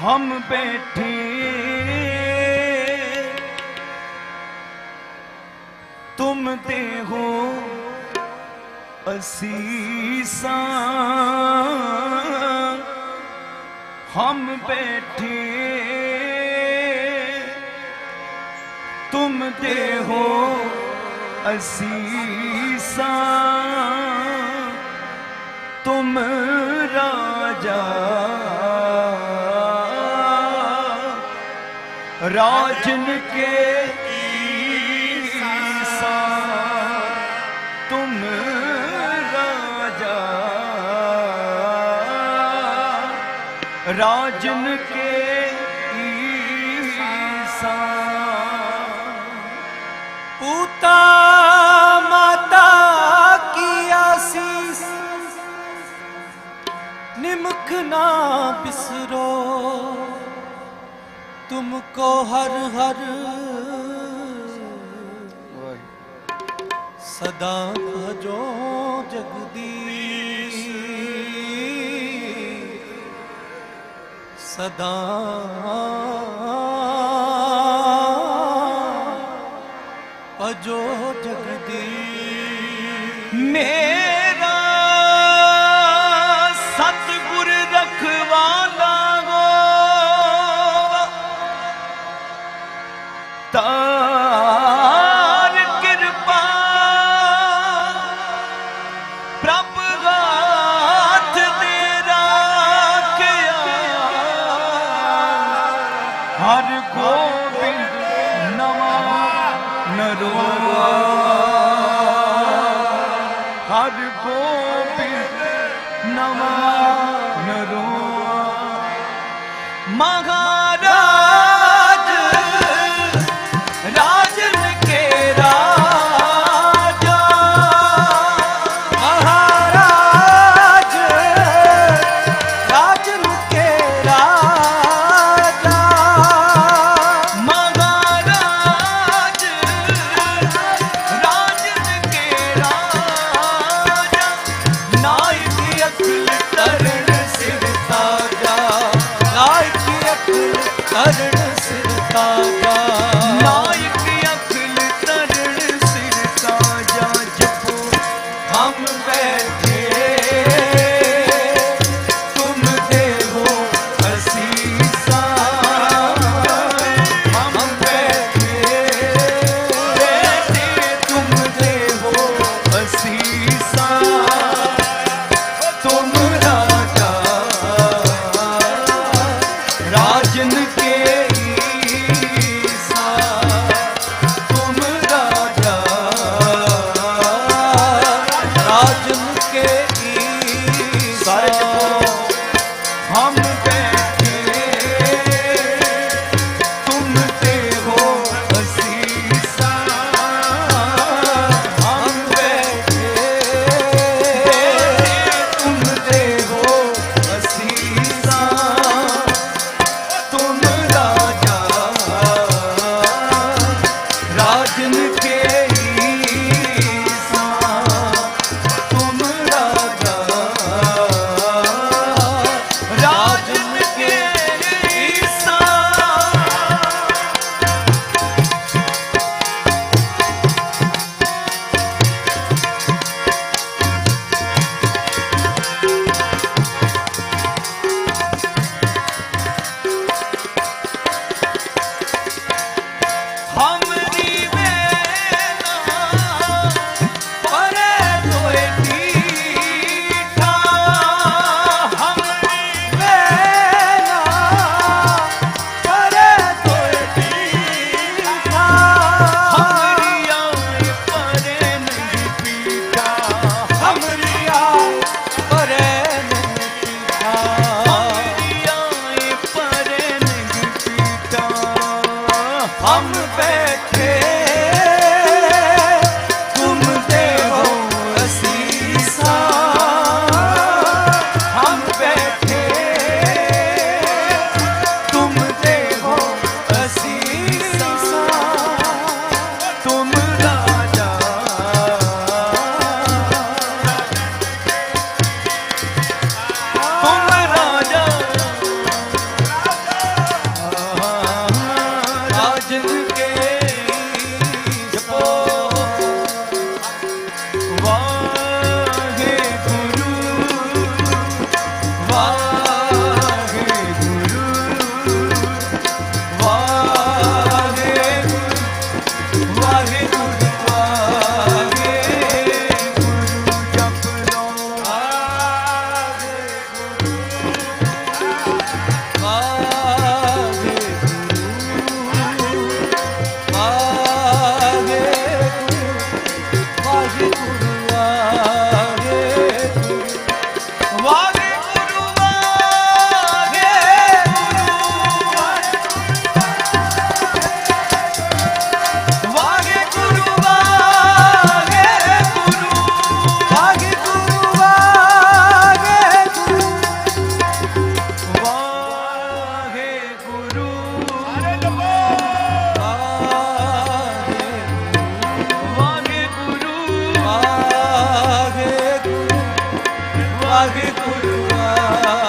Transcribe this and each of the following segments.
हम बैठे तुम ते हो असीसा हम बैठे तुम ते हो असीसा तुम राजन के ईसा तुम राजा राजन के ईसा पूता माता की आशीष निमक ना बिसरो तुमको हर हर सदा भजो जगदीश सदा भजो जगदीश मेरा हर गोविंद नमः नरो આવ્યા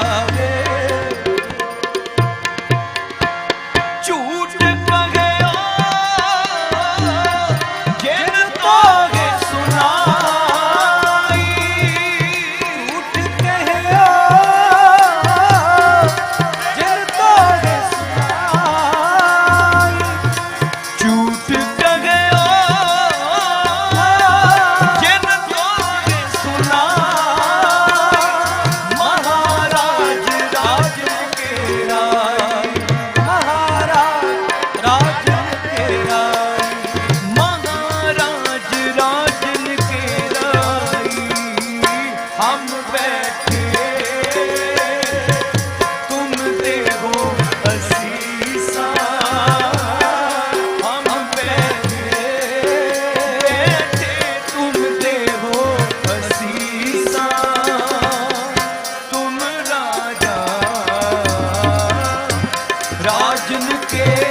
say